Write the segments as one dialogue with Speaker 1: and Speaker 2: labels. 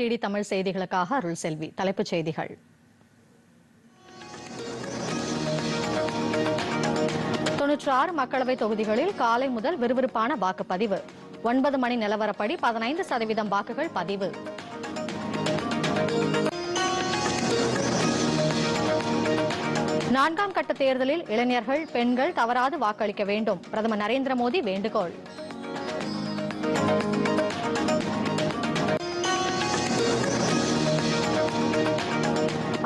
Speaker 1: DD Tamil செய்திகளுக்காக அருள் செல்வி தலைப்புச் செய்திகள் தொன்னூற்றி ஆறு மக்களவை தொகுதிகளில் காலை முதல் விறுவிறுப்பான வாக்குப்பதிவு ஒன்பது மணி நிலவரப்படி பதினைந்து சதவீதம் வாக்குகள் பதிவு நான்காம் கட்ட தேர்தலில் இளைஞர்கள் பெண்கள் தவறாது வாக்களிக்க வேண்டும் பிரதமர் நரேந்திர மோடி வேண்டுகோள்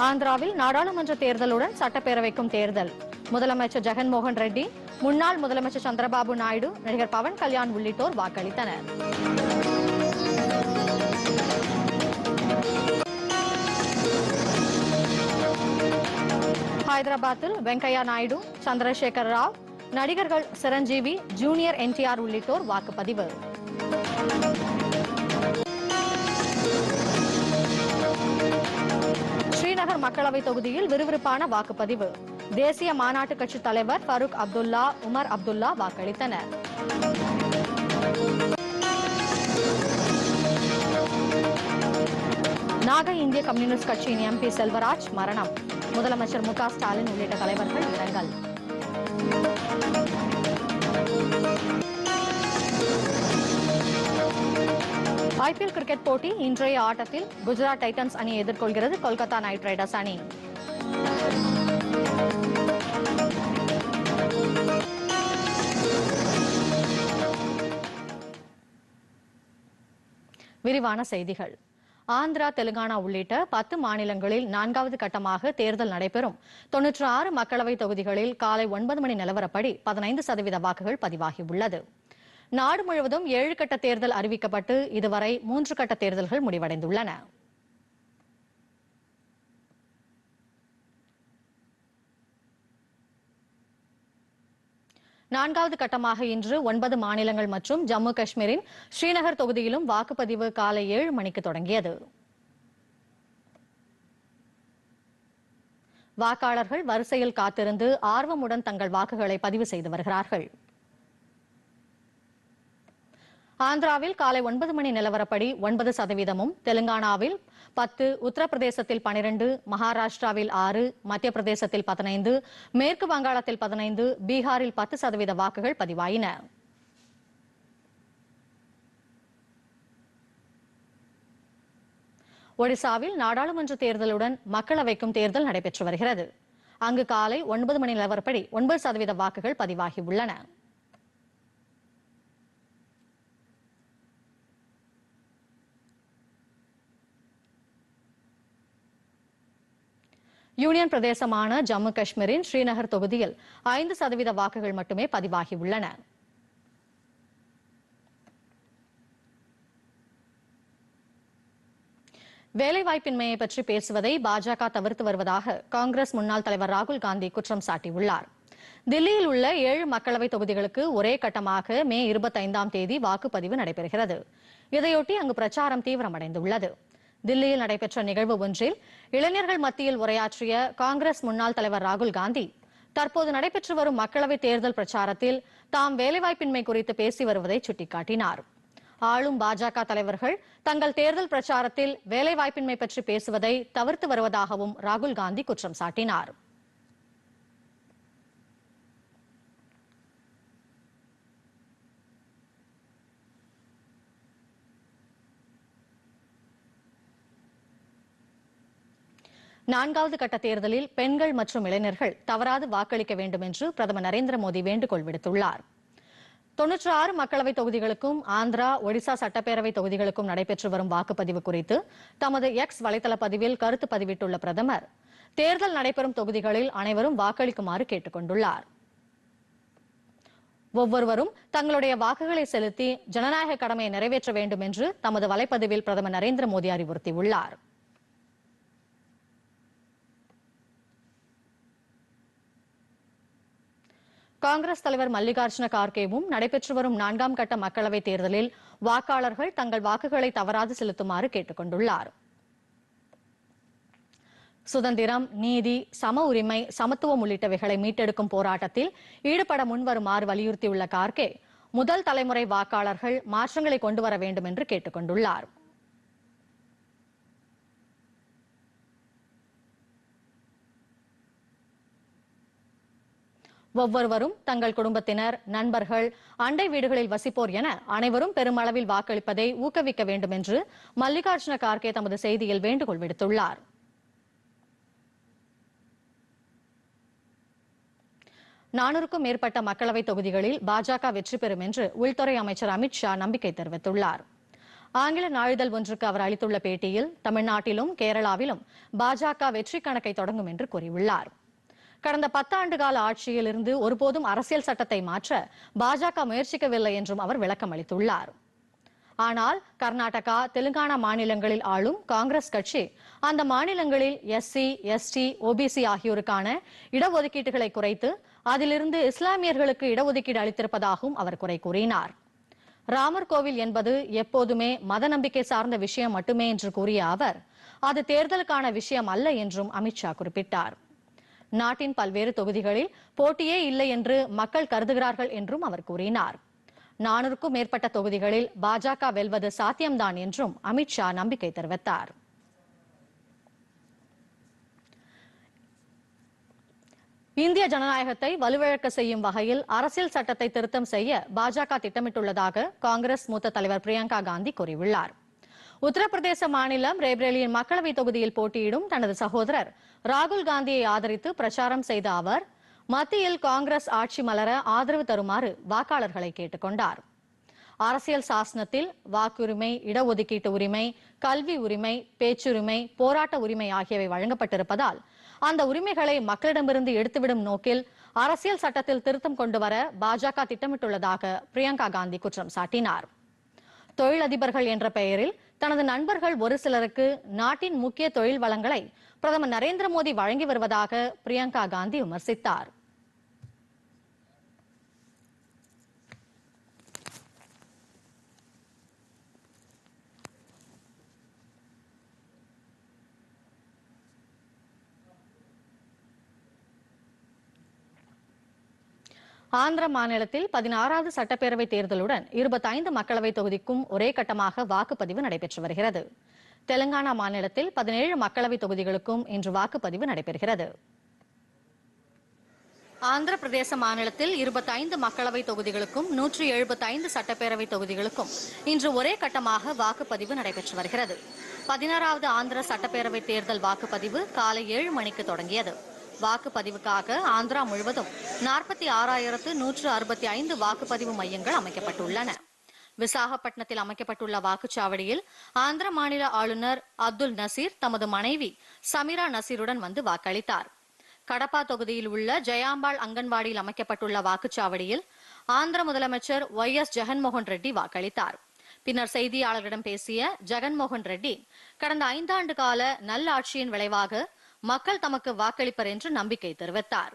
Speaker 1: ஆந்திராவில் நாடாளுமன்ற தேர்தலுடன் சட்டப்பேரவைக்கும் தேர்தல் முதலமைச்சர் ஜெகன்மோகன் ரெட்டி முன்னாள் முதலமைச்சர் சந்திரபாபு நாயுடு நடிகர் பவன் கல்யாண் உள்ளிட்டோர் வாக்களித்தனர் ஹைதராபாத்தில் வெங்கையா நாயுடு சந்திரசேகர் ராவ் நடிகர்கள் சிரஞ்சீவி ஜூனியர் என்டிஆர் உள்ளிட்டோர் வாக்குப்பதிவு ஸ்ரீநகர் மக்களவை தொகுதியில் விறுவிறுப்பான வாக்குப்பதிவு தேசிய மாநாட்டு கட்சித் தலைவர் ஃபருக் அப்துல்லா உமர் அப்துல்லா வாக்களித்தனர் நாகை இந்திய கம்யூனிஸ்ட் கட்சியின் எம்பி செல்வராஜ் மரணம் முதலமைச்சர் மு ஸ்டாலின் உள்ளிட்ட தலைவர்கள் இரங்கல் ஐபிஎல் கிரிக்கெட் போட்டி இன்றைய ஆட்டத்தில் குஜராத் டைட்டன்ஸ் அணி எதிர்கொள்கிறது கொல்கத்தா நைட் ரைடர்ஸ் அணி விரிவான செய்திகள் ஆந்திரா தெலுங்கானா உள்ளிட்ட பத்து மாநிலங்களில் நான்காவது கட்டமாக தேர்தல் நடைபெறும் தொன்னூற்று ஆறு மக்களவைத் தொகுதிகளில் காலை ஒன்பது மணி நிலவரப்படி பதினைந்து சதவீத வாக்குகள் பதிவாகியுள்ளது நாடு முழுவதும் ஏழு கட்ட தேர்தல் அறிவிக்கப்பட்டு இதுவரை மூன்று கட்ட தேர்தல்கள் முடிவடைந்துள்ளன நான்காவது கட்டமாக இன்று ஒன்பது மாநிலங்கள் மற்றும் ஜம்மு காஷ்மீரின் ஸ்ரீநகர் தொகுதியிலும் வாக்குப்பதிவு காலை ஏழு மணிக்கு தொடங்கியது வாக்காளர்கள் வரிசையில் காத்திருந்து ஆர்வமுடன் தங்கள் வாக்குகளை பதிவு செய்து வருகிறார்கள் ஆந்திராவில் காலை ஒன்பது மணி நிலவரப்படி ஒன்பது சதவீதமும் தெலுங்கானாவில் பத்து உத்தரப்பிரதேசத்தில் பனிரெண்டு மகாராஷ்டிராவில் ஆறு மத்திய பிரதேசத்தில் பதினைந்து மேற்கு வங்காளத்தில் பதினைந்து பீகாரில் பத்து சதவீத வாக்குகள் பதிவாயின ஒடிசாவில் நாடாளுமன்ற தேர்தலுடன் மக்களவைக்கும் தேர்தல் நடைபெற்று வருகிறது அங்கு காலை ஒன்பது மணி நிலவரப்படி ஒன்பது சதவீத வாக்குகள் பதிவாகியுள்ளன யூனியன் பிரதேசமான ஜம்மு காஷ்மீரின் ஸ்ரீநகர் தொகுதியில் ஐந்து சதவீத வாக்குகள் மட்டுமே பதிவாகியுள்ளன வேலைவாய்ப்பின்மையை பற்றி பேசுவதை பாஜக தவிர்த்து வருவதாக காங்கிரஸ் முன்னாள் தலைவர் ராகுல் காந்தி குற்றம் சாட்டியுள்ளார் தில்லியில் உள்ள ஏழு மக்களவை தொகுதிகளுக்கு ஒரே கட்டமாக மே இருபத்தைந்தாம் தேதி வாக்குப்பதிவு நடைபெறுகிறது இதையொட்டி அங்கு பிரச்சாரம் தீவிரமடைந்துள்ளது தில்லியில் நடைபெற்ற நிகழ்வு ஒன்றில் இளைஞர்கள் மத்தியில் உரையாற்றிய காங்கிரஸ் முன்னாள் தலைவர் ராகுல் காந்தி தற்போது நடைபெற்று வரும் மக்களவைத் தேர்தல் பிரச்சாரத்தில் தாம் வேலைவாய்ப்பின்மை குறித்து பேசி வருவதை சுட்டிக்காட்டினார் ஆளும் பாஜக தலைவர்கள் தங்கள் தேர்தல் பிரச்சாரத்தில் வேலைவாய்ப்பின்மை பற்றி பேசுவதை தவிர்த்து வருவதாகவும் ராகுல் காந்தி குற்றம் சாட்டினாா் நான்காவது கட்ட தேர்தலில் பெண்கள் மற்றும் இளைஞர்கள் தவறாது வாக்களிக்க வேண்டும் என்று பிரதமர் நரேந்திர மோடி வேண்டுகோள் விடுத்துள்ளார் தொன்னூற்றி ஆறு மக்களவைத் தொகுதிகளுக்கும் ஆந்திரா ஒடிசா சட்டப்பேரவைத் தொகுதிகளுக்கும் நடைபெற்று வரும் வாக்குப்பதிவு குறித்து தமது எக்ஸ் வலைதள பதிவில் கருத்து பதிவிட்டுள்ள பிரதமர் தேர்தல் நடைபெறும் தொகுதிகளில் அனைவரும் வாக்களிக்குமாறு கேட்டுக் கொண்டுள்ளார் ஒவ்வொருவரும் தங்களுடைய வாக்குகளை செலுத்தி ஜனநாயக கடமையை நிறைவேற்ற வேண்டும் என்று தமது வலைப்பதிவில் பிரதமர் நரேந்திர மோடி அறிவுறுத்தியுள்ளாா் காங்கிரஸ் தலைவர் மல்லிகார்ஜுன கார்கேவும் நடைபெற்று வரும் நான்காம் கட்ட மக்களவைத் தேர்தலில் வாக்காளர்கள் தங்கள் வாக்குகளை தவறாது செலுத்துமாறு கேட்டுக் கொண்டுள்ளார் சுதந்திரம் நீதி சம உரிமை சமத்துவம் உள்ளிட்டவைகளை மீட்டெடுக்கும் போராட்டத்தில் ஈடுபட முன்வருமாறு வலியுறுத்தியுள்ள கார்கே முதல் தலைமுறை வாக்காளர்கள் மாற்றங்களை கொண்டு வர வேண்டும் என்று கேட்டுக் கொண்டுள்ளார் ஒவ்வொருவரும் தங்கள் குடும்பத்தினர் நண்பர்கள் அண்டை வீடுகளில் வசிப்போர் என அனைவரும் பெருமளவில் வாக்களிப்பதை ஊக்குவிக்க வேண்டும் என்று மல்லிகார்ஜுன கார்கே தமது செய்தியில் வேண்டுகோள் விடுத்துள்ளார் நானூறுக்கும் மேற்பட்ட மக்களவைத் தொகுதிகளில் பாஜக வெற்றி பெறும் என்று உள்துறை அமைச்சர் அமித் ஷா நம்பிக்கை தெரிவித்துள்ளார் ஆங்கில நாளிதழ் ஒன்றுக்கு அவர் அளித்துள்ள பேட்டியில் தமிழ்நாட்டிலும் கேரளாவிலும் பாஜக வெற்றி கணக்கை தொடங்கும் என்று கூறியுள்ளாா் கடந்த பத்தாண்டு கால ஆட்சியிலிருந்து ஒருபோதும் அரசியல் சட்டத்தை மாற்ற பாஜக முயற்சிக்கவில்லை என்றும் அவர் விளக்கம் அளித்துள்ளார் ஆனால் கர்நாடகா தெலுங்கானா மாநிலங்களில் ஆளும் காங்கிரஸ் கட்சி அந்த மாநிலங்களில் எஸ்சி எஸ்டி ஓபிசி ஆகியோருக்கான இடஒதுக்கீடுகளை குறைத்து அதிலிருந்து இஸ்லாமியர்களுக்கு இடஒதுக்கீடு அளித்திருப்பதாகவும் அவர் குறை கூறினார் ராமர் கோவில் என்பது எப்போதுமே மத நம்பிக்கை சார்ந்த விஷயம் மட்டுமே என்று கூறிய அவர் அது தேர்தலுக்கான விஷயம் அல்ல என்றும் அமித்ஷா குறிப்பிட்டார் நாட்டின் பல்வேறு தொகுதிகளில் போட்டியே இல்லை என்று மக்கள் கருதுகிறார்கள் என்றும் அவர் கூறினார் நானூறுக்கும் மேற்பட்ட தொகுதிகளில் பாஜக வெல்வது சாத்தியம்தான் என்றும் அமித் ஷா நம்பிக்கை தெரிவித்தார் இந்திய ஜனநாயகத்தை வலுவிழக்க செய்யும் வகையில் அரசியல் சட்டத்தை திருத்தம் செய்ய பாஜக திட்டமிட்டுள்ளதாக காங்கிரஸ் மூத்த தலைவர் பிரியங்கா காந்தி கூறியுள்ளார் உத்தரப்பிரதேச மாநிலம் ரேபரேலியின் மக்களவைத் தொகுதியில் போட்டியிடும் தனது சகோதரர் ராகுல் காந்தியை ஆதரித்து பிரச்சாரம் செய்த அவர் மத்தியில் காங்கிரஸ் ஆட்சி மலர ஆதரவு தருமாறு வாக்காளர்களை கேட்டுக்கொண்டார் அரசியல் சாசனத்தில் வாக்குரிமை இடஒதுக்கீட்டு உரிமை கல்வி உரிமை பேச்சுரிமை போராட்ட உரிமை ஆகியவை வழங்கப்பட்டிருப்பதால் அந்த உரிமைகளை மக்களிடமிருந்து எடுத்துவிடும் நோக்கில் அரசியல் சட்டத்தில் திருத்தம் கொண்டு வர பாஜக திட்டமிட்டுள்ளதாக பிரியங்கா காந்தி குற்றம் சாட்டினார் தொழிலதிபர்கள் என்ற பெயரில் தனது நண்பர்கள் ஒரு சிலருக்கு நாட்டின் முக்கிய தொழில் வளங்களை பிரதமர் நரேந்திர மோடி வழங்கி வருவதாக பிரியங்கா காந்தி விமர்சித்தார் ஆந்திர மாநிலத்தில் பதினாறாவது சட்டப்பேரவை தேர்தலுடன் இருபத்தைந்து மக்களவை தொகுதிக்கும் ஒரே கட்டமாக வாக்குப்பதிவு நடைபெற்று வருகிறது தெலங்கானா மாநிலத்தில் பதினேழு மக்களவை தொகுதிகளுக்கும் இன்று வாக்குப்பதிவு நடைபெறுகிறது ஆந்திர பிரதேச மாநிலத்தில் இருபத்தைந்து மக்களவை தொகுதிகளுக்கும் நூற்றி எழுபத்தைந்து சட்டப்பேரவை தொகுதிகளுக்கும் இன்று ஒரே கட்டமாக வாக்குப்பதிவு நடைபெற்று வருகிறது பதினாறாவது ஆந்திர சட்டப்பேரவை தேர்தல் வாக்குப்பதிவு காலை ஏழு மணிக்கு தொடங்கியது வாக்குப்பதிவுக்காக ஆந்திரா முழுவதும் நாற்பத்தி ஆறாயிரத்து நூற்று அறுபத்தி ஐந்து வாக்குப்பதிவு மையங்கள் அமைக்கப்பட்டுள்ளன விசாகப்பட்டினத்தில் அமைக்கப்பட்டுள்ள வாக்குச்சாவடியில் ஆந்திர மாநில ஆளுநர் அப்துல் நசீர் தமது மனைவி சமீரா நசீருடன் வந்து வாக்களித்தார் கடப்பா தொகுதியில் உள்ள ஜெயாம்பாள் அங்கன்வாடியில் அமைக்கப்பட்டுள்ள வாக்குச்சாவடியில் ஆந்திர முதலமைச்சர் ஒய் எஸ் ஜெகன்மோகன் ரெட்டி வாக்களித்தார் பின்னர் செய்தியாளர்களிடம் பேசிய ஜெகன்மோகன் ரெட்டி கடந்த ஐந்தாண்டு கால நல்லாட்சியின் விளைவாக மக்கள் தமக்கு வாக்களிப்பர் என்று நம்பிக்கை தெரிவித்தார்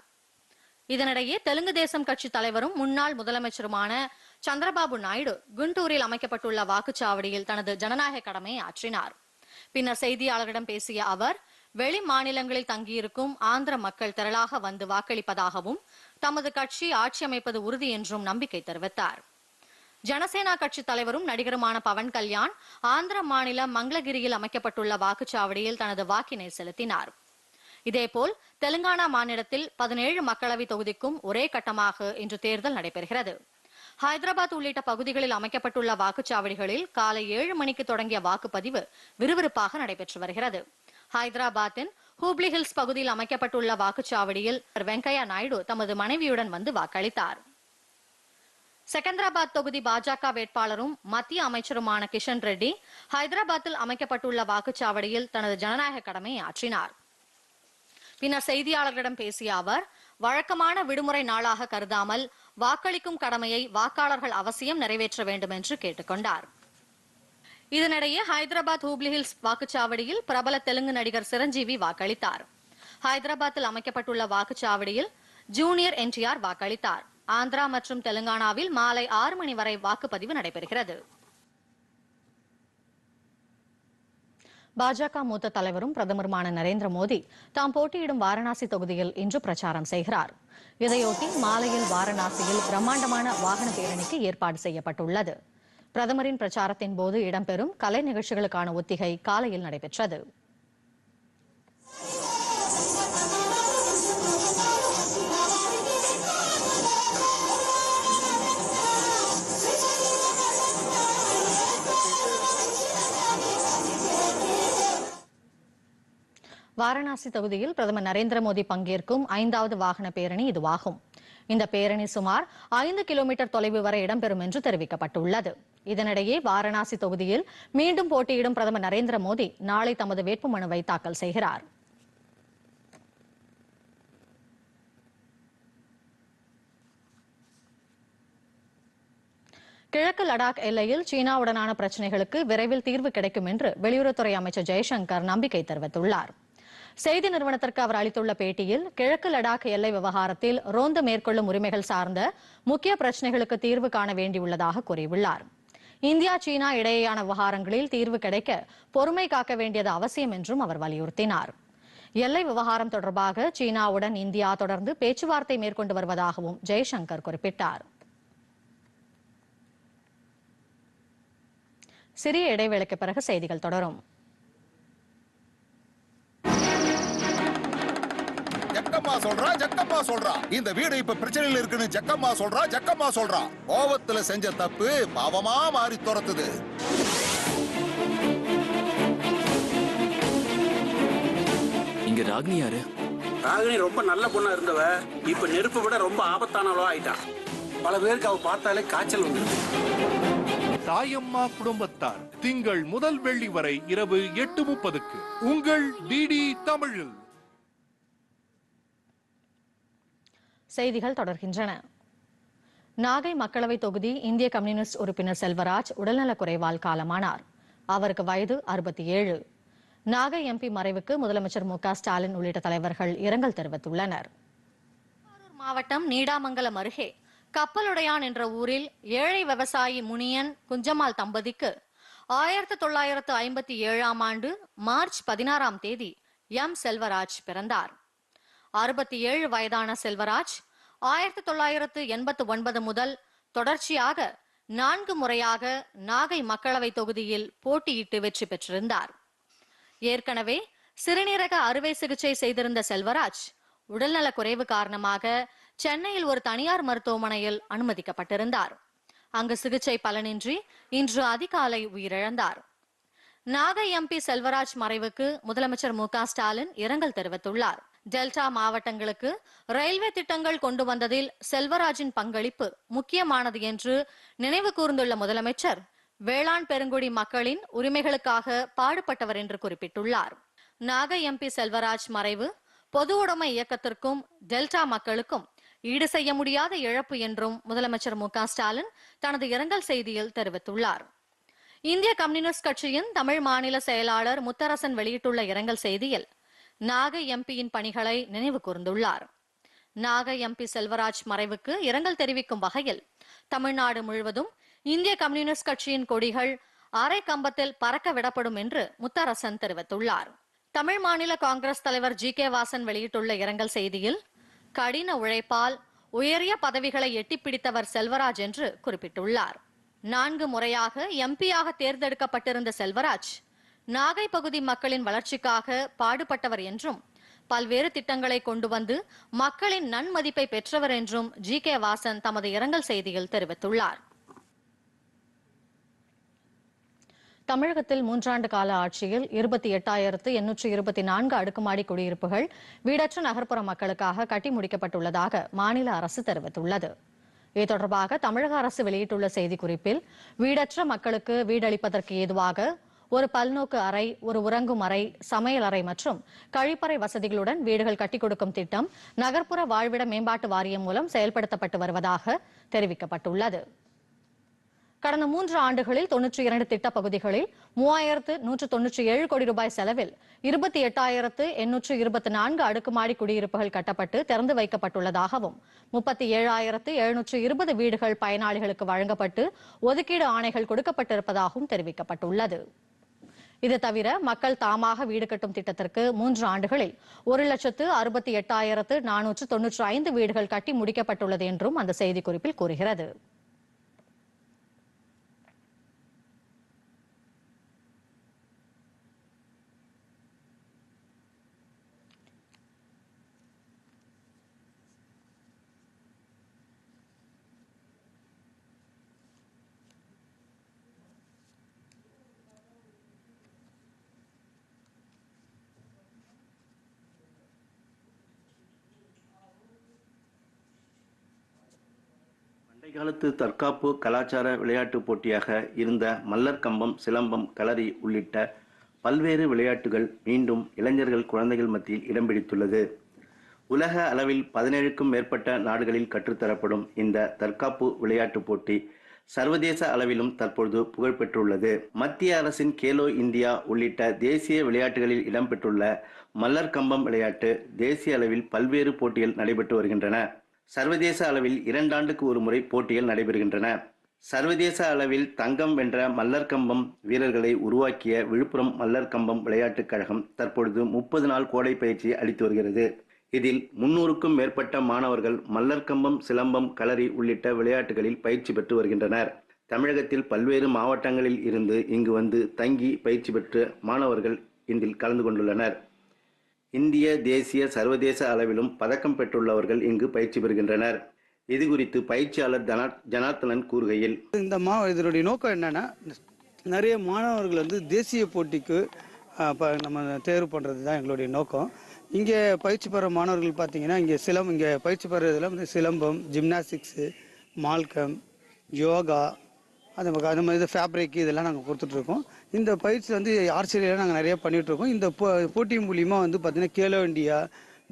Speaker 1: இதனிடையே தெலுங்கு தேசம் கட்சி தலைவரும் முன்னாள் முதலமைச்சருமான சந்திரபாபு நாயுடு குண்டூரில் அமைக்கப்பட்டுள்ள வாக்குச்சாவடியில் தனது ஜனநாயக கடமையை ஆற்றினார் பின்னர் செய்தியாளர்களிடம் பேசிய அவர் வெளி மாநிலங்களில் தங்கியிருக்கும் ஆந்திர மக்கள் திரளாக வந்து வாக்களிப்பதாகவும் தமது கட்சி ஆட்சி அமைப்பது உறுதி என்றும் நம்பிக்கை தெரிவித்தார் ஜனசேனா கட்சி தலைவரும் நடிகருமான பவன் கல்யாண் ஆந்திர மாநிலம் மங்களகிரியில் அமைக்கப்பட்டுள்ள வாக்குச்சாவடியில் தனது வாக்கினை செலுத்தினார் இதேபோல் தெலுங்கானா மாநிலத்தில் பதினேழு மக்களவை தொகுதிக்கும் ஒரே கட்டமாக இன்று தேர்தல் நடைபெறுகிறது ஹைதராபாத் உள்ளிட்ட பகுதிகளில் அமைக்கப்பட்டுள்ள வாக்குச்சாவடிகளில் காலை ஏழு மணிக்கு தொடங்கிய வாக்குப்பதிவு விறுவிறுப்பாக நடைபெற்று வருகிறது ஹைதராபாத்தின் ஹூப்ளி ஹில்ஸ் பகுதியில் அமைக்கப்பட்டுள்ள வாக்குச்சாவடியில் வெங்கையா நாயுடு தமது மனைவியுடன் வந்து வாக்களித்தார் செகந்திராபாத் தொகுதி பாஜக வேட்பாளரும் மத்திய அமைச்சருமான கிஷன் ரெட்டி ஹைதராபாத்தில் அமைக்கப்பட்டுள்ள வாக்குச்சாவடியில் தனது ஜனநாயக கடமையை ஆற்றினார் பின்னர் செய்தியாளர்களிடம் பேசிய அவர் வழக்கமான விடுமுறை நாளாக கருதாமல் வாக்களிக்கும் கடமையை வாக்காளர்கள் அவசியம் நிறைவேற்ற வேண்டும் என்று கேட்டுக்கொண்டார் இதனிடையே ஹைதராபாத் ஹூப்ளி ஹில்ஸ் வாக்குச்சாவடியில் பிரபல தெலுங்கு நடிகர் சிரஞ்சீவி வாக்களித்தார் ஹைதராபாத்தில் அமைக்கப்பட்டுள்ள வாக்குச்சாவடியில் ஜூனியர் என்டிஆர் வாக்களித்தார் ஆந்திரா மற்றும் தெலுங்கானாவில் மாலை ஆறு மணி வரை வாக்குப்பதிவு நடைபெறுகிறது பாஜக மூத்த தலைவரும் பிரதமருமான நரேந்திர மோடி தாம் போட்டியிடும் வாரணாசி தொகுதியில் இன்று பிரச்சாரம் செய்கிறார் இதையொட்டி மாலையில் வாரணாசியில் பிரம்மாண்டமான வாகன பேரணிக்கு ஏற்பாடு செய்யப்பட்டுள்ளது பிரதமரின் பிரச்சாரத்தின் போது இடம்பெறும் கலை நிகழ்ச்சிகளுக்கான ஒத்திகை காலையில் நடைபெற்றது வாரணாசி தொகுதியில் பிரதமர் நரேந்திர மோடி பங்கேற்கும் ஐந்தாவது வாகன பேரணி இதுவாகும் இந்த பேரணி சுமார் ஐந்து கிலோமீட்டர் தொலைவு வரை இடம்பெறும் என்று தெரிவிக்கப்பட்டுள்ளது இதனிடையே வாரணாசி தொகுதியில் மீண்டும் போட்டியிடும் பிரதமர் நரேந்திர மோடி நாளை தமது வேட்புமனுவை தாக்கல் செய்கிறார் கிழக்கு லடாக் எல்லையில் சீனாவுடனான பிரச்சினைகளுக்கு விரைவில் தீர்வு கிடைக்கும் என்று வெளியுறவுத்துறை அமைச்சர் ஜெய்சங்கர் நம்பிக்கை தெரிவித்துள்ளாா் செய்தி நிறுவனத்திற்கு அவர் அளித்துள்ள பேட்டியில் கிழக்கு லடாக் எல்லை விவகாரத்தில் ரோந்து மேற்கொள்ளும் உரிமைகள் சார்ந்த முக்கிய பிரச்சினைகளுக்கு தீர்வு காண வேண்டியுள்ளதாக கூறியுள்ளார் இந்தியா சீனா இடையேயான விவகாரங்களில் தீர்வு கிடைக்க பொறுமை காக்க வேண்டியது அவசியம் என்றும் அவர் வலியுறுத்தினார் எல்லை விவகாரம் தொடர்பாக சீனாவுடன் இந்தியா தொடர்ந்து பேச்சுவார்த்தை மேற்கொண்டு வருவதாகவும் ஜெய்சங்கர் குறிப்பிட்டார் சிறிய இடைவேளைக்கு பிறகு செய்திகள் தொடரும்
Speaker 2: ஜக்கம்மா சொல்றா ஜக்கம்மா சொல்றா இந்த வீடு இப்ப பிரச்சனையில இருக்குன்னு ஜக்கம்மா சொல்றா ஜக்கம்மா சொல்றா கோபத்துல செஞ்ச தப்பு பாவமா மாறி துரத்துது
Speaker 3: இங்க ராகினி யாரு
Speaker 2: ராகினி ரொம்ப நல்ல பொண்ணா இருந்தவ இப்ப நெருப்பை விட ரொம்ப ஆபத்தானவளோ ஆயிட்டா பல பேருக்கு அவ பார்த்தாலே காய்ச்சல் வந்து தாயம்மா குடும்பத்தார் திங்கள் முதல் வெள்ளி வரை இரவு எட்டு முப்பதுக்கு உங்கள் டிடி தமிழில்
Speaker 1: செய்திகள் தொடர்கின்றன நாகை மக்களவை தொகுதி இந்திய கம்யூனிஸ்ட் உறுப்பினர் செல்வராஜ் உடல்நலக் குறைவால் காலமானார் அவருக்கு வயது அறுபத்தி ஏழு நாகை எம்பி மறைவுக்கு முதலமைச்சர் மு ஸ்டாலின் உள்ளிட்ட தலைவர்கள் இரங்கல் தெரிவித்துள்ளனர் மாவட்டம் நீடாமங்கலம் அருகே கப்பலுடையான் என்ற ஊரில் ஏழை விவசாயி முனியன் குஞ்சம்மாள் தம்பதிக்கு ஆயிரத்தி தொள்ளாயிரத்து ஐம்பத்தி ஏழாம் ஆண்டு மார்ச் பதினாறாம் தேதி எம் செல்வராஜ் பிறந்தார் அறுபத்தி ஏழு வயதான செல்வராஜ் ஆயிரத்தி தொள்ளாயிரத்து எண்பத்து ஒன்பது முதல் தொடர்ச்சியாக நான்கு முறையாக நாகை மக்களவை தொகுதியில் போட்டியிட்டு வெற்றி பெற்றிருந்தார் ஏற்கனவே சிறுநீரக அறுவை சிகிச்சை செய்திருந்த செல்வராஜ் உடல்நலக் குறைவு காரணமாக சென்னையில் ஒரு தனியார் மருத்துவமனையில் அனுமதிக்கப்பட்டிருந்தார் அங்கு சிகிச்சை பலனின்றி இன்று அதிகாலை உயிரிழந்தார் நாகை எம்பி செல்வராஜ் மறைவுக்கு முதலமைச்சர் மு ஸ்டாலின் இரங்கல் தெரிவித்துள்ளார் டெல்டா மாவட்டங்களுக்கு ரயில்வே திட்டங்கள் கொண்டு வந்ததில் செல்வராஜின் பங்களிப்பு முக்கியமானது என்று நினைவு கூர்ந்துள்ள முதலமைச்சர் வேளாண் பெருங்குடி மக்களின் உரிமைகளுக்காக பாடுபட்டவர் என்று குறிப்பிட்டுள்ளார் நாகை எம்பி செல்வராஜ் மறைவு பொது உடைமை இயக்கத்திற்கும் டெல்டா மக்களுக்கும் ஈடு செய்ய முடியாத இழப்பு என்றும் முதலமைச்சர் மு ஸ்டாலின் தனது இரங்கல் செய்தியில் தெரிவித்துள்ளார் இந்திய கம்யூனிஸ்ட் கட்சியின் தமிழ் மாநில செயலாளர் முத்தரசன் வெளியிட்டுள்ள இரங்கல் செய்தியில் நாகை எம்பியின் பணிகளை நினைவு கூர்ந்துள்ளார் நாகை எம்பி செல்வராஜ் மறைவுக்கு இரங்கல் தெரிவிக்கும் வகையில் தமிழ்நாடு முழுவதும் இந்திய கம்யூனிஸ்ட் கட்சியின் கொடிகள் அரை கம்பத்தில் பறக்க விடப்படும் என்று முத்தரசன் தெரிவித்துள்ளார் தமிழ் மாநில காங்கிரஸ் தலைவர் ஜி கே வாசன் வெளியிட்டுள்ள இரங்கல் செய்தியில் கடின உழைப்பால் உயரிய பதவிகளை எட்டிப்பிடித்தவர் செல்வராஜ் என்று குறிப்பிட்டுள்ளார் நான்கு முறையாக எம்பியாக தேர்ந்தெடுக்கப்பட்டிருந்த செல்வராஜ் நாகை பகுதி மக்களின் வளர்ச்சிக்காக பாடுபட்டவர் என்றும் பல்வேறு திட்டங்களை கொண்டு வந்து மக்களின் நன்மதிப்பை பெற்றவர் என்றும் ஜி கே வாசன் தமது இரங்கல் செய்தியில் தெரிவித்துள்ளார் தமிழகத்தில் மூன்றாண்டு கால ஆட்சியில் இருபத்தி எட்டாயிரத்து எண்ணூற்று இருபத்தி நான்கு அடுக்குமாடி குடியிருப்புகள் வீடற்ற நகர்ப்புற மக்களுக்காக கட்டி முடிக்கப்பட்டுள்ளதாக மாநில அரசு தெரிவித்துள்ளது இது தொடர்பாக தமிழக அரசு வெளியிட்டுள்ள செய்திக்குறிப்பில் வீடற்ற மக்களுக்கு வீடளிப்பதற்கு ஏதுவாக ஒரு பல்நோக்கு அறை ஒரு உறங்கும் அறை சமையல் அறை மற்றும் கழிப்பறை வசதிகளுடன் வீடுகள் கட்டிக் கொடுக்கும் திட்டம் நகர்ப்புற வாழ்விட மேம்பாட்டு வாரியம் மூலம் செயல்படுத்தப்பட்டு வருவதாக தெரிவிக்கப்பட்டுள்ளது கடந்த மூன்று ஆண்டுகளில் தொன்னூற்றி இரண்டு திட்ட பகுதிகளில் மூவாயிரத்து நூற்று தொன்னூற்றி ஏழு கோடி ரூபாய் செலவில் இருபத்தி எட்டாயிரத்து எண்ணூற்று இருபத்தி நான்கு அடுக்குமாடி குடியிருப்புகள் கட்டப்பட்டு திறந்து வைக்கப்பட்டுள்ளதாகவும் முப்பத்தி ஏழாயிரத்து எழுநூற்று இருபது வீடுகள் பயனாளிகளுக்கு வழங்கப்பட்டு ஒதுக்கீடு ஆணைகள் கொடுக்கப்பட்டிருப்பதாகவும் தெரிவிக்கப்பட்டுள்ளது இது தவிர மக்கள் தாமாக வீடு கட்டும் திட்டத்திற்கு மூன்று ஆண்டுகளில் ஒரு லட்சத்து அறுபத்தி எட்டாயிரத்து நானூற்று தொன்னூற்று ஐந்து வீடுகள் கட்டி முடிக்கப்பட்டுள்ளது என்றும் அந்த செய்திக்குறிப்பில் கூறுகிறது
Speaker 2: காலத்து தற்காப்பு கலாச்சார விளையாட்டுப் போட்டியாக இருந்த மல்லர்கம்பம் சிலம்பம் களரி உள்ளிட்ட பல்வேறு விளையாட்டுகள் மீண்டும் இளைஞர்கள் குழந்தைகள் மத்தியில் இடம் பிடித்துள்ளது உலக அளவில் பதினேழுக்கும் மேற்பட்ட நாடுகளில் கற்றுத்தரப்படும் இந்த தற்காப்பு விளையாட்டுப் போட்டி சர்வதேச அளவிலும் தற்பொழுது புகழ்பெற்றுள்ளது மத்திய அரசின் கேலோ இந்தியா உள்ளிட்ட தேசிய விளையாட்டுகளில் இடம்பெற்றுள்ள மல்லர்கம்பம் விளையாட்டு தேசிய அளவில் பல்வேறு போட்டிகள் நடைபெற்று வருகின்றன சர்வதேச அளவில் இரண்டாண்டுக்கு ஒரு முறை போட்டிகள் நடைபெறுகின்றன சர்வதேச அளவில் தங்கம் வென்ற மல்லர்கம்பம் வீரர்களை உருவாக்கிய விழுப்புரம் மல்லர்கம்பம் விளையாட்டுக் கழகம் தற்பொழுது முப்பது நாள் கோடை பயிற்சி அளித்து வருகிறது இதில் முன்னூறுக்கும் மேற்பட்ட மாணவர்கள் மல்லர்கம்பம் சிலம்பம் களரி உள்ளிட்ட விளையாட்டுகளில் பயிற்சி பெற்று வருகின்றனர் தமிழகத்தில் பல்வேறு மாவட்டங்களில் இருந்து இங்கு வந்து தங்கி பயிற்சி பெற்று மாணவர்கள் இதில் கலந்து கொண்டுள்ளனர் இந்திய தேசிய சர்வதேச அளவிலும் பதக்கம் பெற்றுள்ளவர்கள் இங்கு பயிற்சி பெறுகின்றனர் இது குறித்து பயிற்சியாளர் ஜனார்த்தனன் கூறுகையில் இந்த மா இதனுடைய நோக்கம் என்னன்னா நிறைய மாணவர்கள் வந்து தேசிய போட்டிக்கு நம்ம தேர்வு பண்றது தான் எங்களுடைய நோக்கம் இங்கே பயிற்சி பெற மாணவர்கள் பார்த்தீங்கன்னா இங்கே சிலம் இங்கே பயிற்சி பெறதில் வந்து சிலம்பம் ஜிம்னாஸ்டிக்ஸு மால்கம் யோகா அது அது மாதிரி ஃபேப்ரிக் இதெல்லாம் நாங்கள் கொடுத்துட்ருக்கோம் இந்த பயிற்சி வந்து ஆர்ச்சரியில் நாங்கள் நிறைய பண்ணிகிட்ருக்கோம் இந்த போ போட்டி மூலியமாக வந்து பார்த்திங்கன்னா கேலோ இண்டியா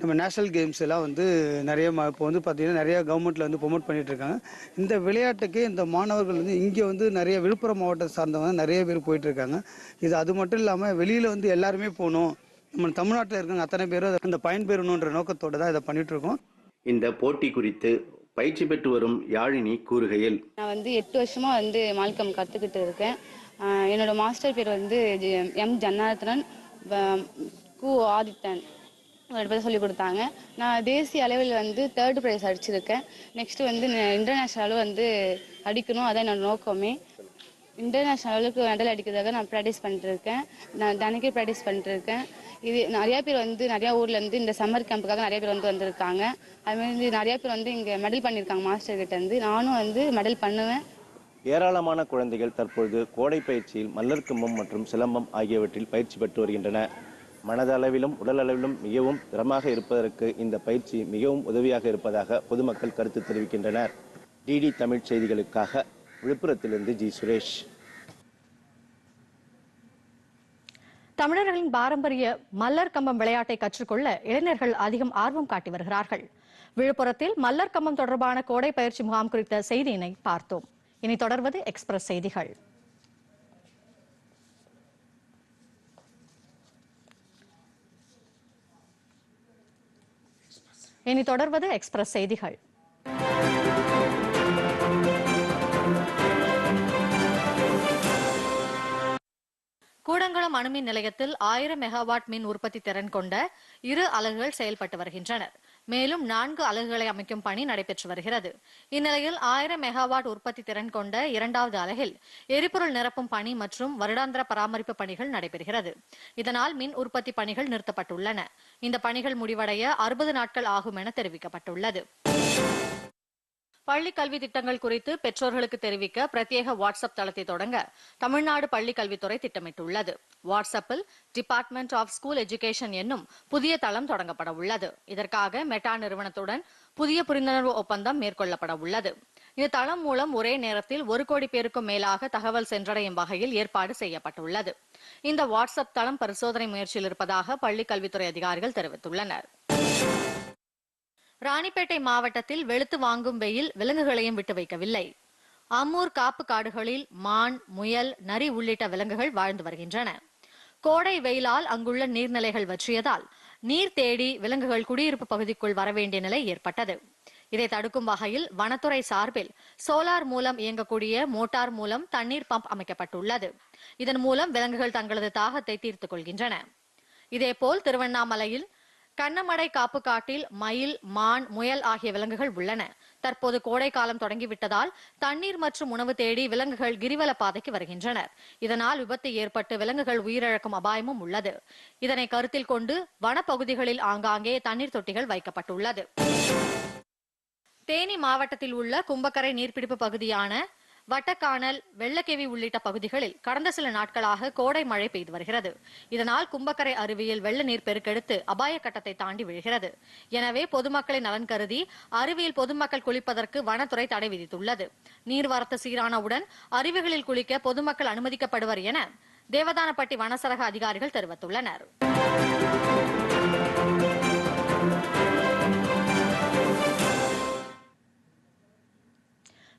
Speaker 2: நம்ம நேஷனல் கேம்ஸ் எல்லாம் வந்து நிறைய இப்போ வந்து பார்த்திங்கன்னா நிறைய கவர்மெண்ட்டில் வந்து ப்ரொமோட் பண்ணிகிட்ருக்காங்க இந்த விளையாட்டுக்கு இந்த மாணவர்கள் வந்து இங்கே வந்து நிறைய விழுப்புரம் மாவட்டம் சார்ந்தவங்க நிறைய பேர் போயிட்டுருக்காங்க இது அது மட்டும் இல்லாமல் வெளியில் வந்து எல்லாருமே போகணும் நம்ம தமிழ்நாட்டில் இருக்கிற அத்தனை பேரும் அந்த பயன்பெறணுன்ற நோக்கத்தோடு தான் இதை பண்ணிகிட்ருக்கோம் இந்த போட்டி குறித்து பயிற்சி பெற்று வரும் யாழினி கூறுகையில்
Speaker 1: நான் வந்து எட்டு வருஷமாக வந்து மால்கம் கற்றுக்கிட்டு இருக்கேன் என்னோட மாஸ்டர் பேர் வந்து எம் ஜன்னார்த்தனன் கு ஆதித்தன் ரெண்டு பேரும் சொல்லிக் கொடுத்தாங்க நான் தேசிய அளவில் வந்து தேர்ட் ப்ரைஸ் அடிச்சிருக்கேன் நெக்ஸ்ட்டு வந்து இன்டர்நேஷனல் அளவு வந்து அடிக்கணும் அதான் என்னோட நோக்கமே இன்டர்நேஷ்னல் அளவுக்கு மெடல் அடிக்கிறதாக நான் ப்ராக்டிஸ் பண்ணிட்டுருக்கேன் நான் தினைக்கு ப்ராக்டிஸ் பண்ணிட்டுருக்கேன் இது நிறையா பேர் வந்து நிறையா ஊர்லேருந்து இந்த சம்மர் கேம்புக்காக நிறைய பேர் வந்து வந்திருக்காங்க அதுமாரி நிறையா பேர் வந்து இங்கே மெடல் பண்ணியிருக்காங்க மாஸ்டர் கிட்டேருந்து நானும் வந்து மெடல் பண்ணுவேன்
Speaker 2: ஏராளமான குழந்தைகள் தற்பொழுது கோடை பயிற்சியில் கும்பம் மற்றும் சிலம்பம் ஆகியவற்றில் பயிற்சி பெற்று வருகின்றன மனதளவிலும் உடலளவிலும் மிகவும் திறமாக இருப்பதற்கு இந்த பயிற்சி மிகவும் உதவியாக இருப்பதாக பொதுமக்கள் கருத்து தெரிவிக்கின்றனர் டிடி தமிழ் செய்திகளுக்காக விழுப்புரத்திலிருந்து ஜி சுரேஷ்
Speaker 1: தமிழர்களின் பாரம்பரிய மல்லர் கம்பம் விளையாட்டை கற்றுக்கொள்ள இளைஞர்கள் அதிகம் ஆர்வம் காட்டி வருகிறார்கள் விழுப்புரத்தில் மல்லர் கம்பம் தொடர்பான கோடை பயிற்சி முகாம் குறித்த செய்தியினை பார்த்தோம் இனி தொடர்வது எக்ஸ்பிரஸ் செய்திகள் இனி தொடர்வது எக்ஸ்பிரஸ் செய்திகள் கூடங்குளம் அணுமின் நிலையத்தில் ஆயிரம் மெகாவாட் மின் உற்பத்தி திறன் கொண்ட இரு அலகுகள் செயல்பட்டு வருகின்றன மேலும் நான்கு அலகுகளை அமைக்கும் பணி நடைபெற்று வருகிறது இந்நிலையில் ஆயிரம் மெகாவாட் உற்பத்தி திறன் கொண்ட இரண்டாவது அலகில் எரிபொருள் நிரப்பும் பணி மற்றும் வருடாந்திர பராமரிப்பு பணிகள் நடைபெறுகிறது இதனால் மின் உற்பத்தி பணிகள் நிறுத்தப்பட்டுள்ளன இந்த பணிகள் முடிவடைய அறுபது நாட்கள் ஆகும் என தெரிவிக்கப்பட்டுள்ளது பள்ளி கல்வி திட்டங்கள் குறித்து பெற்றோர்களுக்கு தெரிவிக்க பிரத்யேக வாட்ஸ்அப் தளத்தை தொடங்க தமிழ்நாடு பள்ளி கல்வித்துறை திட்டமிட்டுள்ளது வாட்ஸ்அப்பில் டிபார்ட்மெண்ட் ஆஃப் ஸ்கூல் எஜுகேஷன் என்னும் புதிய தளம் தொடங்கப்பட உள்ளது இதற்காக மெட்டா நிறுவனத்துடன் புதிய புரிந்துணர்வு ஒப்பந்தம் மேற்கொள்ளப்பட உள்ளது இந்த தளம் மூலம் ஒரே நேரத்தில் ஒரு கோடி பேருக்கும் மேலாக தகவல் சென்றடையும் வகையில் ஏற்பாடு செய்யப்பட்டுள்ளது இந்த வாட்ஸ்அப் தளம் பரிசோதனை முயற்சியில் இருப்பதாக பள்ளி கல்வித்துறை அதிகாரிகள் தெரிவித்துள்ளனர் ராணிப்பேட்டை மாவட்டத்தில் வெளுத்து வாங்கும் வெயில் விலங்குகளையும் விட்டு வைக்கவில்லை அம்மூர் காப்பு காடுகளில் மான் முயல் நரி உள்ளிட்ட விலங்குகள் வாழ்ந்து வருகின்றன கோடை வெயிலால் அங்குள்ள நீர்நிலைகள் வற்றியதால் நீர் தேடி விலங்குகள் குடியிருப்பு பகுதிக்குள் வரவேண்டிய நிலை ஏற்பட்டது இதை தடுக்கும் வகையில் வனத்துறை சார்பில் சோலார் மூலம் இயங்கக்கூடிய மோட்டார் மூலம் தண்ணீர் பம்ப் அமைக்கப்பட்டுள்ளது இதன் மூலம் விலங்குகள் தங்களது தாகத்தை தீர்த்துக் கொள்கின்றன இதேபோல் திருவண்ணாமலையில் கண்ணமடை காப்பு காட்டில் மயில் மான் முயல் ஆகிய விலங்குகள் உள்ளன தற்போது கோடை காலம் தொடங்கிவிட்டதால் தண்ணீர் மற்றும் உணவு தேடி விலங்குகள் கிரிவல பாதைக்கு வருகின்றனர் இதனால் விபத்து ஏற்பட்டு விலங்குகள் உயிரிழக்கும் அபாயமும் உள்ளது இதனை கருத்தில் கொண்டு வனப்பகுதிகளில் ஆங்காங்கே தண்ணீர் தொட்டிகள் வைக்கப்பட்டுள்ளது தேனி மாவட்டத்தில் உள்ள கும்பக்கரை நீர்பிடிப்பு பகுதியான வட்டக்கானல் வெள்ளக்கேவி உள்ளிட்ட பகுதிகளில் கடந்த சில நாட்களாக கோடை மழை பெய்து வருகிறது இதனால் கும்பக்கரை அருவியில் வெள்ள நீர் பெருக்கெடுத்து அபாய கட்டத்தை தாண்டி விழுகிறது எனவே பொதுமக்களை நலன் கருதி அருவியில் பொதுமக்கள் குளிப்பதற்கு வனத்துறை தடை விதித்துள்ளது நீர்வரத்து சீரானவுடன் அருவிகளில் குளிக்க பொதுமக்கள் அனுமதிக்கப்படுவர் என தேவதானப்பட்டி வனசரக அதிகாரிகள் தெரிவித்துள்ளனர்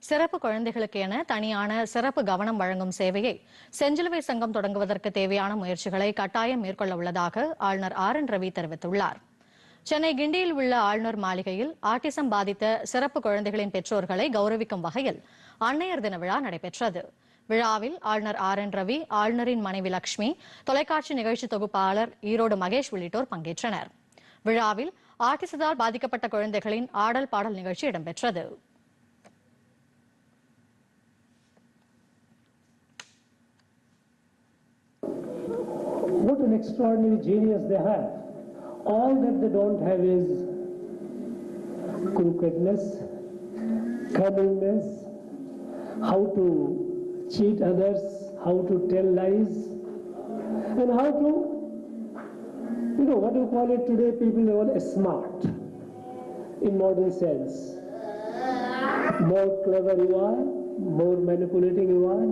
Speaker 1: சிறப்பு குழந்தைகளுக்கு என தனியான சிறப்பு கவனம் வழங்கும் சேவையை செஞ்சிலுவை சங்கம் தொடங்குவதற்கு தேவையான முயற்சிகளை கட்டாயம் மேற்கொள்ள உள்ளதாக ஆளுநர் ஆர் என் ரவி தெரிவித்துள்ளார் சென்னை கிண்டியில் உள்ள ஆளுநர் மாளிகையில் ஆட்டிசம் பாதித்த சிறப்பு குழந்தைகளின் பெற்றோர்களை கௌரவிக்கும் வகையில் அன்னையர் தின விழா நடைபெற்றது விழாவில் ஆளுநர் ஆர் என் ரவி ஆளுநரின் மனைவி லட்சுமி தொலைக்காட்சி நிகழ்ச்சி தொகுப்பாளர் ஈரோடு மகேஷ் உள்ளிட்டோர் பங்கேற்றனர் விழாவில் ஆட்டிசத்தால் பாதிக்கப்பட்ட குழந்தைகளின் ஆடல் பாடல் நிகழ்ச்சி இடம்பெற்றது
Speaker 2: what an extraordinary genius they have. All that they don't have is crookedness, cunningness, how to cheat others, how to tell lies, and how to, you know, what do you call it today? People are all smart in modern sense. More clever you are, more manipulating you are,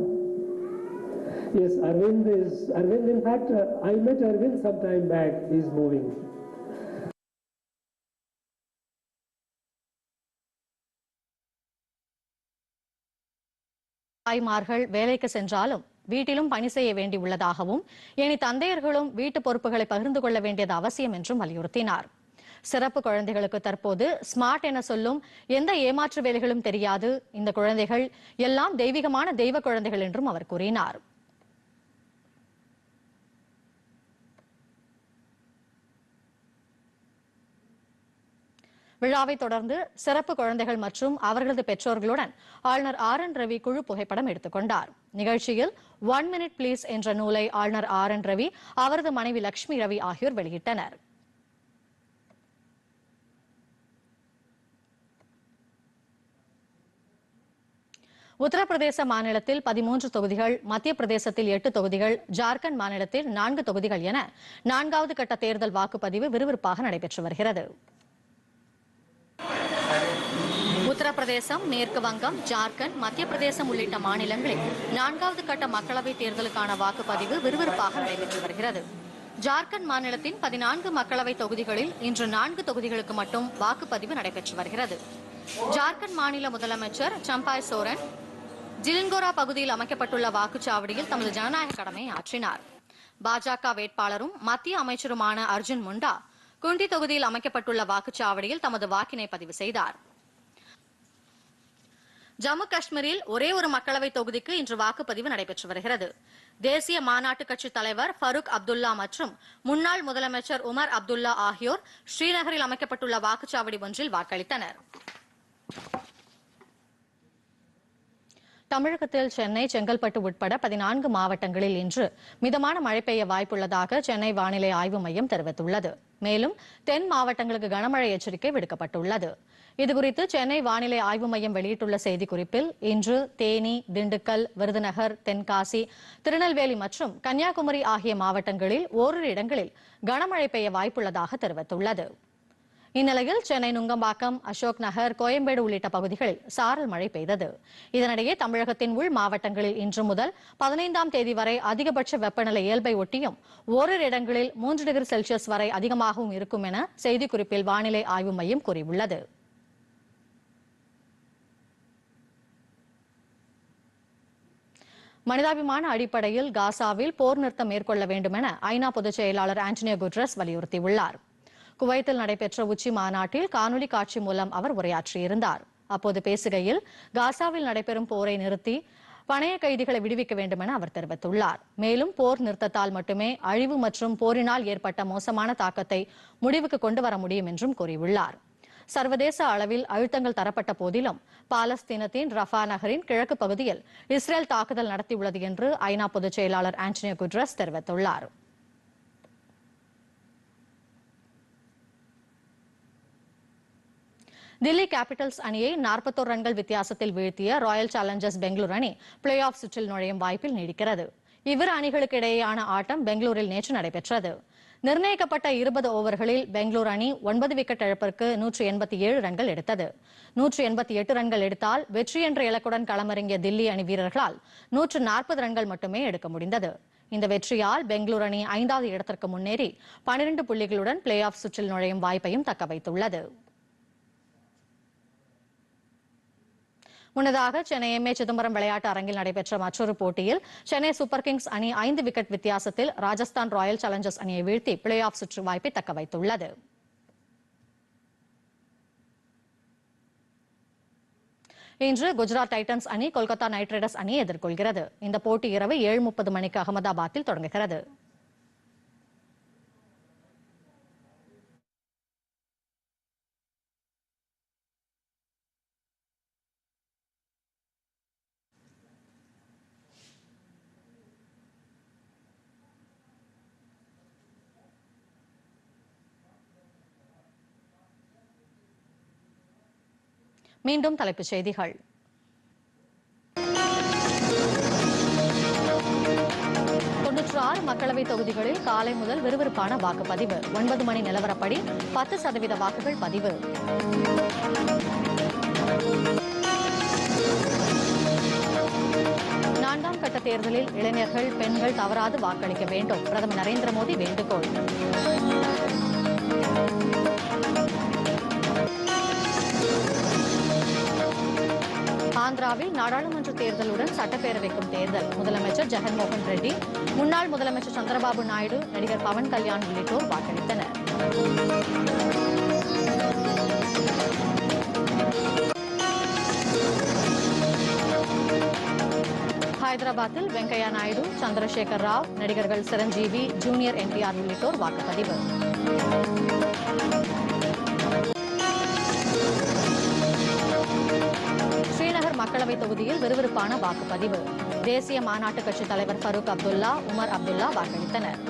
Speaker 2: Yes, Arvind is, Arvind, in fact, uh, I met Arvind some time back. He's moving.
Speaker 1: தாய்மார்கள் வேலைக்கு சென்றாலும் வீட்டிலும் பணி செய்ய வேண்டியுள்ளதாகவும் இனி தந்தையர்களும் வீட்டு பொறுப்புகளை பகிர்ந்து கொள்ள வேண்டியது அவசியம் என்றும் வலியுறுத்தினார் சிறப்பு குழந்தைகளுக்கு தற்போது ஸ்மார்ட் என சொல்லும் எந்த ஏமாற்று வேலைகளும் தெரியாது இந்த குழந்தைகள் எல்லாம் தெய்வீகமான தெய்வ குழந்தைகள் என்றும் அவர் கூறினார் விழாவை தொடர்ந்து சிறப்பு குழந்தைகள் மற்றும் அவர்களது பெற்றோர்களுடன் ஆளுநர் ஆர் என் ரவி குழு புகைப்படம் எடுத்துக்கொண்டார் நிகழ்ச்சியில் ஒன் மினிட் பிளீஸ் என்ற நூலை ஆளுநர் ஆர் என் ரவி அவரது மனைவி லட்சுமி ரவி ஆகியோர் வெளியிட்டனர் உத்தரப்பிரதேச மாநிலத்தில் பதிமூன்று தொகுதிகள் மத்திய பிரதேசத்தில் எட்டு தொகுதிகள் ஜார்க்கண்ட் மாநிலத்தில் நான்கு தொகுதிகள் என நான்காவது கட்ட தேர்தல் வாக்குப்பதிவு விறுவிறுப்பாக நடைபெற்று வருகிறது உத்தரப்பிரதேசம் மேற்கு வங்கம் ஜார்க்கண்ட் மத்திய பிரதேசம் உள்ளிட்ட மாநிலங்களில் நான்காவது கட்ட மக்களவைத் தேர்தலுக்கான வாக்குப்பதிவு விறுவிறுப்பாக நடைபெற்று வருகிறது ஜார்க்கண்ட் மாநிலத்தின் பதினான்கு மக்களவைத் தொகுதிகளில் இன்று நான்கு தொகுதிகளுக்கு மட்டும் வாக்குப்பதிவு நடைபெற்று வருகிறது ஜார்க்கண்ட் மாநில முதலமைச்சர் சம்பாய் சோரன் ஜிலின்கோரா பகுதியில் அமைக்கப்பட்டுள்ள வாக்குச்சாவடியில் தமது ஜனநாயக கடமை ஆற்றினார் பாஜக வேட்பாளரும் மத்திய அமைச்சருமான அர்ஜுன் முண்டா குண்டி தொகுதியில் அமைக்கப்பட்டுள்ள வாக்குச்சாவடியில் தமது வாக்கினை பதிவு செய்தார் ஜம்மு காஷ்மீரில் ஒரே ஒரு மக்களவை தொகுதிக்கு இன்று வாக்குப்பதிவு நடைபெற்று வருகிறது தேசிய மாநாட்டு கட்சி தலைவர் ஃபருக் அப்துல்லா மற்றும் முன்னாள் முதலமைச்சர் உமர் அப்துல்லா ஆகியோர் ஸ்ரீநகரில் அமைக்கப்பட்டுள்ள வாக்குச்சாவடி ஒன்றில் வாக்களித்தனா் தமிழகத்தில் சென்னை செங்கல்பட்டு உட்பட பதினான்கு மாவட்டங்களில் இன்று மிதமான மழை பெய்ய வாய்ப்புள்ளதாக சென்னை வானிலை ஆய்வு மையம் தெரிவித்துள்ளது மேலும் தென் மாவட்டங்களுக்கு கனமழை எச்சரிக்கை விடுக்கப்பட்டுள்ளது இதுகுறித்து சென்னை வானிலை ஆய்வு மையம் வெளியிட்டுள்ள செய்திக்குறிப்பில் இன்று தேனி திண்டுக்கல் விருதுநகர் தென்காசி திருநெல்வேலி மற்றும் கன்னியாகுமரி ஆகிய மாவட்டங்களில் ஓரிரு இடங்களில் கனமழை பெய்ய வாய்ப்புள்ளதாக தெரிவித்துள்ளது இந்நிலையில் சென்னை நுங்கம்பாக்கம் அசோக் நகர் கோயம்பேடு உள்ளிட்ட பகுதிகளில் சாரல் மழை பெய்தது இதனிடையே தமிழகத்தின் உள் மாவட்டங்களில் இன்று முதல் பதினைந்தாம் தேதி வரை அதிகபட்ச வெப்பநிலை இயல்பை ஒட்டியும் ஓரிரு இடங்களில் மூன்று டிகிரி செல்சியஸ் வரை அதிகமாகவும் இருக்கும் என செய்திக்குறிப்பில் வானிலை ஆய்வு மையம் கூறியுள்ளது மனிதாபிமான அடிப்படையில் காசாவில் போர் நிறுத்தம் மேற்கொள்ள வேண்டும் என ஐநா பொதுச் செயலாளர் ஆண்டனியோ குட்ரஸ் வலியுறுத்தியுள்ளார் குவைத்தில் நடைபெற்ற உச்சி மாநாட்டில் காணொலி காட்சி மூலம் அவர் உரையாற்றியிருந்தார் அப்போது பேசுகையில் காசாவில் நடைபெறும் போரை நிறுத்தி பணைய கைதிகளை விடுவிக்க வேண்டும் என அவர் தெரிவித்துள்ளார் மேலும் போர் நிறுத்தத்தால் மட்டுமே அழிவு மற்றும் போரினால் ஏற்பட்ட மோசமான தாக்கத்தை முடிவுக்கு கொண்டு வர முடியும் என்றும் கூறியுள்ளார் சர்வதேச அளவில் அழுத்தங்கள் தரப்பட்ட போதிலும் பாலஸ்தீனத்தின் ரஃபா நகரின் கிழக்கு பகுதியில் இஸ்ரேல் தாக்குதல் நடத்தியுள்ளது என்று ஐநா பொதுச் செயலாளர் ஆண்டனியோ குட்ரஸ் தெரிவித்துள்ளார் தில்லி கேபிட்டல்ஸ் அணியை நாற்பத்தோரு ரன்கள் வித்தியாசத்தில் வீழ்த்திய ராயல் சேலஞ்சர்ஸ் பெங்களூர் அணி பிளே ஆஃப் சுற்றில் நுழையும் வாய்ப்பில் நீடிக்கிறது இவ்விரு அணிகளுக்கு இடையேயான ஆட்டம் பெங்களூரில் நேற்று நடைபெற்றது நிர்ணயிக்கப்பட்ட இருபது ஓவர்களில் பெங்களூர் அணி ஒன்பது விக்கெட் இழப்பிற்கு நூற்று எண்பத்தி ஏழு ரன்கள் எடுத்தது நூற்று எண்பத்தி எட்டு ரன்கள் எடுத்தால் வெற்றி என்ற இலக்குடன் களமிறங்கிய தில்லி அணி வீரர்களால் நூற்று நாற்பது ரன்கள் மட்டுமே எடுக்க முடிந்தது இந்த வெற்றியால் பெங்களூர் அணி ஐந்தாவது இடத்திற்கு முன்னேறி பனிரண்டு புள்ளிகளுடன் பிளே ஆஃப் சுற்றில் நுழையும் வாய்ப்பையும் தக்க வைத்துள்ளது முன்னதாக சென்னை எம் ஏ சிதம்பரம் விளையாட்டு அரங்கில் நடைபெற்ற மற்றொரு போட்டியில் சென்னை சூப்பர் கிங்ஸ் அணி ஐந்து விக்கெட் வித்தியாசத்தில் ராஜஸ்தான் ராயல் சேலஞ்சர்ஸ் அணியை வீழ்த்தி பிளே ஆஃப் சுற்று வாய்ப்பை தக்க வைத்துள்ளது இன்று குஜராத் டைட்டன்ஸ் அணி கொல்கத்தா நைட் ரைடர்ஸ் அணியை எதிர்கொள்கிறது இந்த போட்டி இரவு ஏழு முப்பது மணிக்கு அகமதாபாத்தில் தொடங்குகிறது மீண்டும் தலைப்புச் செய்திகள் தொன்னூற்று ஆறு மக்களவைத் தொகுதிகளில் காலை முதல் விறுவிறுப்பான வாக்குப்பதிவு ஒன்பது மணி நிலவரப்படி பத்து சதவீத வாக்குகள் பதிவு நான்காம் கட்ட தேர்தலில் இளைஞர்கள் பெண்கள் தவறாது வாக்களிக்க வேண்டும் பிரதமர் நரேந்திர மோடி வேண்டுகோள் ஆந்திராவில் நாடாளுமன்ற தேர்தலுடன் சட்டப்பேரவைக்கும் தேர்தல் முதலமைச்சர் ஜெகன்மோகன் ரெட்டி முன்னாள் முதலமைச்சர் சந்திரபாபு நாயுடு நடிகர் பவன் கல்யாண் உள்ளிட்டோர் வாக்களித்தனர் ஹைதராபாத்தில் வெங்கையா நாயுடு சந்திரசேகர் ராவ் நடிகர்கள் சிரஞ்சீவி ஜூனியர் என்டிஆர் உள்ளிட்டோர் வாக்குப்பதிவு மக்களவை தொகுதியில் விறுவிறுப்பான வாக்குப்பதிவு தேசிய மாநாட்டு கட்சித் தலைவர் ஃபருக் அப்துல்லா உமர் அப்துல்லா வாக்களித்தனர்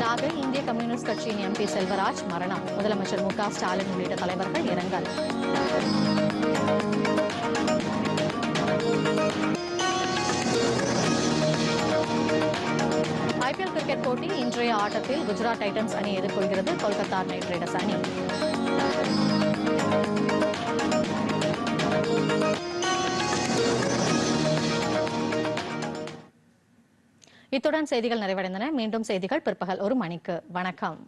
Speaker 1: நாகை இந்திய கம்யூனிஸ்ட் கட்சியின் எம்பி செல்வராஜ் மரணம் முதலமைச்சர் மு ஸ்டாலின் உள்ளிட்ட தலைவர்கள் இரங்கல் ஐபிஎல் கிரிக்கெட் போட்டி இன்றைய ஆட்டத்தில் குஜராத் டைட்டன்ஸ் அணி எதிர்கொள்கிறது கொல்கத்தா நைட் ரைடர்ஸ் அணி இத்துடன் செய்திகள் நிறைவடைந்தன மீண்டும் செய்திகள் பிற்பகல் ஒரு மணிக்கு வணக்கம்